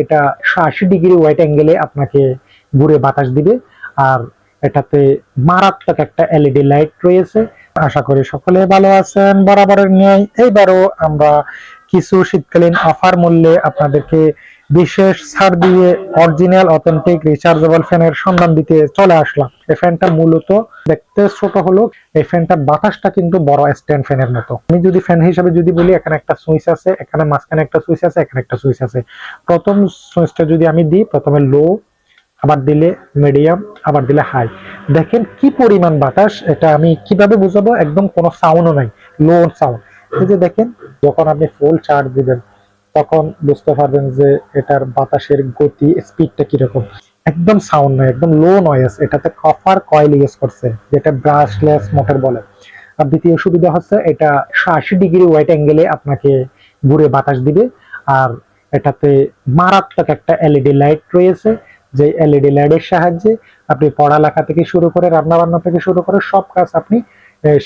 এটা আশি degree white অ্যাঙ্গেলে আপনাকে ঘুরে বাতাস দিবে। আর এটাতে মারাত্মক একটা এলইডি লাইট রয়েছে। আশা করি সকলে ভালো আছেন, বরাবরের ন্যায়। এইবারও আমরা কিছু শীতকালীন অফার মূল্যে আপনাদেরকে বিশেষ ছাড় দিয়ে অরিজিনাল অথেন্টিক রিচার্জেবল ফ্যানের সন্ধান দিতে চলে আসলাম। এই ফ্যানটা মূলত দেখতে ছোট হলো, এই ফ্যানটার বাতাসটা কিন্তু বড় স্ট্যান্ড ফ্যানের মতো। আমি যদি ফ্যান হিসাবে যদি বলি, এখানে একটা সুইচ আছে, এখানে মাঝখানে একটা সুইচ আছে, এখানে একটা সুইচ আছে। প্রথম সুইচটা যদি আমি দিই, প্রথমে লো আবার দিলে মিডিয়াম আবার দিলে হাই দেখেন কি পরিমাণ বাতাস, এটা আমি কীভাবে বুঝাবো? একদম কোনো সাউন্ডও নাই লো সাউন্ড এই যে দেখেন, যখন আপনি ফুল চার্জ দিবেন তখন বুঝতে পারবেন যে এটার বাতাসের গতি স্পিডটা কীরকম। একদম সাউন্ড নয়, একদম লো নয়েস এটাতে কপার কয়েল ইউজ করছে, যেটা ব্রাশলেস মোটর বলে। আর দ্বিতীয় সুবিধা হচ্ছে এটা আশি ডিগ্রি ওয়াইট অ্যাঙ্গেলে আপনাকে ঘুরে বাতাস দিবে। আর এটাতে মারাত্মক একটা এলইডি লাইট রয়েছে, যে এলইডি লাইটের সাহায্যে আপনি পড়ালেখা থেকে শুরু করে রান্না বান্না থেকে শুরু করে সব কাজ আপনি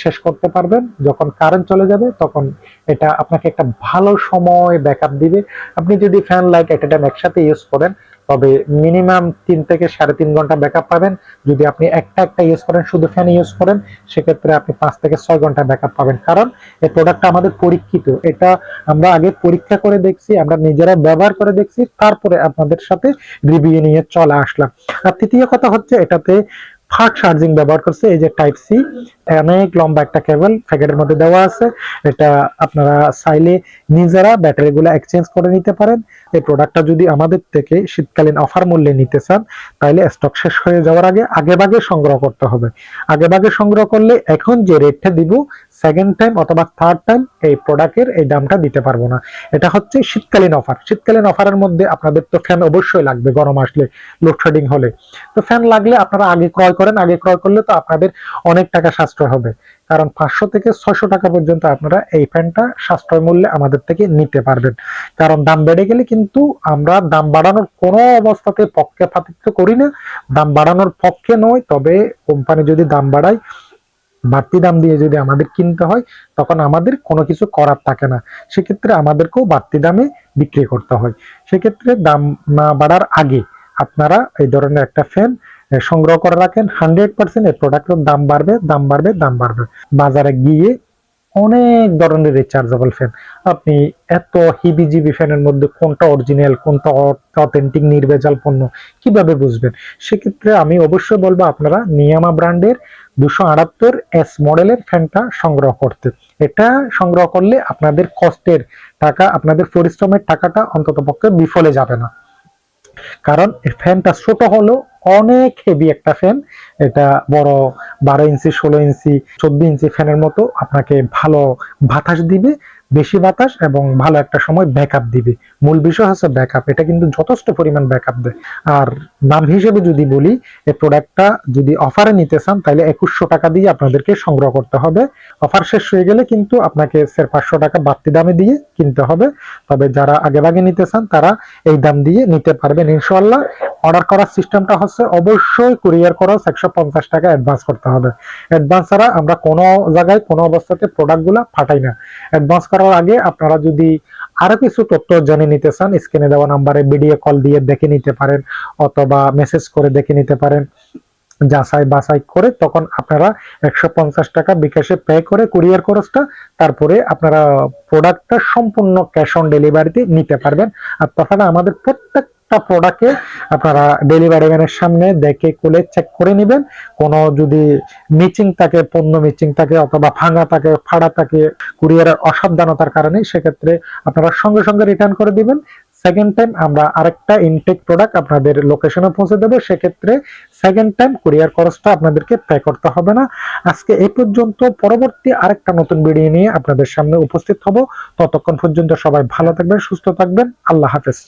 শেষ করতে পারবেন। যখন কারেন্ট চলে যাবে, তখন এটা আপনাকে একটা ভালো সময় ব্যাকআপ দিবে। আপনি যদি ফ্যান লাইট এট টাইম একসাথে ইউজ করেন, তবে মিনিমাম তিন থেকে সাড়ে তিন ঘণ্টা ব্যাকআপ পাবেন। যদি আপনি একটা একটা ইউজ করেন, শুধু ফ্যান ইউজ করেন, সেক্ষেত্রে আপনি পাঁচ থেকে ছয় ঘণ্টা ব্যাকআপ পাবেন। কারণ এই প্রোডাক্টটা আমাদের পরীক্ষিত। এটা আমরা আগে পরীক্ষা করে দেখছি, আমরা নিজেরা ব্যবহার করে দেখছি, তারপরে আপনাদের সাথে রিভিউ নিয়ে চলে আসলাম। আর তৃতীয় কথা হচ্ছে, এটাতে ফাস্ট চার্জিং ব্যবহার করছে, এই যে টাইপ সি অনেক লম্বা একটা কেবল, প্যাকেটের মধ্যে দেওয়া আছে। এটা আপনারা চাইলে নিজেরা ব্যাটারিগুলো এক্সচেঞ্জ করে নিতে পারেন। এই প্রোডাক্টটা যদি আমাদের থেকে শীতকালীন অফার মূল্যে নিতে চান তাহলে স্টক শেষ হয়ে যাওয়ার আগে, আগেভাগে সংগ্রহ করতে হবে। আগে ভাগে সংগ্রহ করলে এখন যে রেটটা দিব সেকেন্ড টাইম অথবা থার্ড টাইম এই প্রোডাক্টের এই দামটা দিতে পারব না। এটা হচ্ছে শীতকালীন অফার শীতকালীন অফারের মধ্যে আপনাদের তো ফ্যান অবশ্যই লাগবে গরম আসলে লোডশেডিং হলে। তো ফ্যান লাগলে আপনারা আগে ক্রয় করেন, আগে ক্রয় করলে তো আপনাদের অনেক টাকা সাশ্রয় হবে। কারণ পাঁচশো থেকে ছয়শো টাকা পর্যন্ত আপনারা এই ফ্যানটা সাশ্রয় মূল্যে আমাদের থেকে নিতে পারবেন। কারণ দাম বেড়ে গেলে কিন্তু আমরা দাম বাড়ানোর কোনো অবস্থাতে পক্ষে পাতিত্ব করি না। দাম বাড়ানোর পক্ষে নয়, তবে কোম্পানি যদি দাম বাড়ায় বাড়তি দাম দিয়ে যদি আমাদের কিনতে হয়, তখন আমাদের কোনো কিছু করার থাকে না। সেক্ষেত্রে আমাদেরকেও বাড়তি দামে বিক্রি করতে হয়। সেক্ষেত্রে দাম না বাড়ার আগে আপনারা এই ধরনের একটা ফ্যান সংগ্রহ করে রাখেন। হান্ড্রেড পার্সেন্ট এই প্রোডাক্টের দাম বাড়বে দাম বাড়বে দাম বাড়বে। বাজারে গিয়ে অনেক ধরনের রিচার্জেবল ফ্যান আপনি এত হিবিজিবি ফ্যানের মধ্যে কোনটা অরিজিনাল কোনটা অথেন্টিক নির্ভেজাল পণ্য কীভাবে বুঝবেন? সেক্ষেত্রে আমি অবশ্যই বলব আপনারা নিয়ামা ব্র্যান্ডের দুশো আটাত্তর এস মডেলের ফ্যানটা সংগ্রহ করতে। এটা সংগ্রহ করলে আপনাদের কষ্টের টাকা, আপনাদের পরিশ্রমের টাকাটা অন্তত পক্ষে বিফলে যাবে না। কারণ ফ্যানটা ছোট হলো অনেক হেভি একটা ফ্যান এটা বড় বারো ইঞ্চি, ষোলো ইঞ্চি, চোদ্দ ইঞ্চি ফ্যানের মতো আপনাকে ভালো বাতাস দিবে। বেশি বাতাস এবং ভালো একটা সময় ব্যাকআপ দিবে। মূল বিষয় হচ্ছে ব্যাকআপ এটা কিন্তু যথেষ্ট পরিমাণ ব্যাকআপ দেয়। আর দাম হিসেবে যদি বলি, এই প্রোডাক্টটা যদি অফারে নিতে চান, তাহলে একুশশো টাকা দিয়ে আপনাদেরকে সংগ্রহ করতে হবে। অফার শেষ হয়ে গেলে কিন্তু আপনাকে স্যার পাঁচশো টাকা বাড়তি দামে দিয়ে কিনতে হবে। তবে যারা আগে ভাগে নিতে চান, তারা এই দাম দিয়ে নিতে পারবেন। ইনশাল্লাহ অর্ডার করার সিস্টেমটা হচ্ছে অবশ্যই কুরিয়ার খরচ একশো পঞ্চাশ টাকা অ্যাডভান্স করতে হবে। অ্যাডভান্স ছাড়া আমরা কোনো জায়গায়, কোনো অবস্থাতে প্রোডাক্টগুলো ফাটাই না। অ্যাডভান্স করার আগে আপনারা যদি আরও কিছু তথ্য জেনে নিতে চান স্ক্রিনে দেওয়া নাম্বারে ভিডিও কল দিয়ে দেখে নিতে পারেন অথবা মেসেজ করে দেখে নিতে পারেন। যাচাই বাছাই করে তখন আপনারা একশো পঞ্চাশ টাকা বিকাশে পে করে কুরিয়ার খরচটা তারপরে আপনারা প্রোডাক্টটা সম্পূর্ণ ক্যাশ অন ডেলিভারিতে নিতে পারবেন। আর তাছাড়া আমাদের প্রত্যেকটা প্রোডাক্টে আপনারা ডেলিভারি ম্যানের সামনে দেখে, খুলে চেক করে নেবেন। কোনো যদি মিচিং থাকে, পণ্য মিচিং থাকে অথবা ভাঙা থাকে, ফাড়া থাকে, কুরিয়ারের অসাবধানতার কারণে সেক্ষেত্রে আপনারা সঙ্গে সঙ্গে রিটার্ন করে দিবেন। সেকেন্ড টাইম আমরা আরেকটা ইনটেক প্রোডাক্ট আপনাদের লোকেশনে পৌঁছে দেবো। সেক্ষেত্রে সেকেন্ড টাইম কুরিয়ার খরচটা আপনাদেরকে পে করতে হবে না। আজকে এই পর্যন্ত পরবর্তী আরেকটা নতুন ভিডিও নিয়ে আপনাদের সামনে উপস্থিত হব। ততক্ষণ পর্যন্ত সবাই ভালো থাকবেন, সুস্থ থাকবেন। আল্লাহ হাফেজ।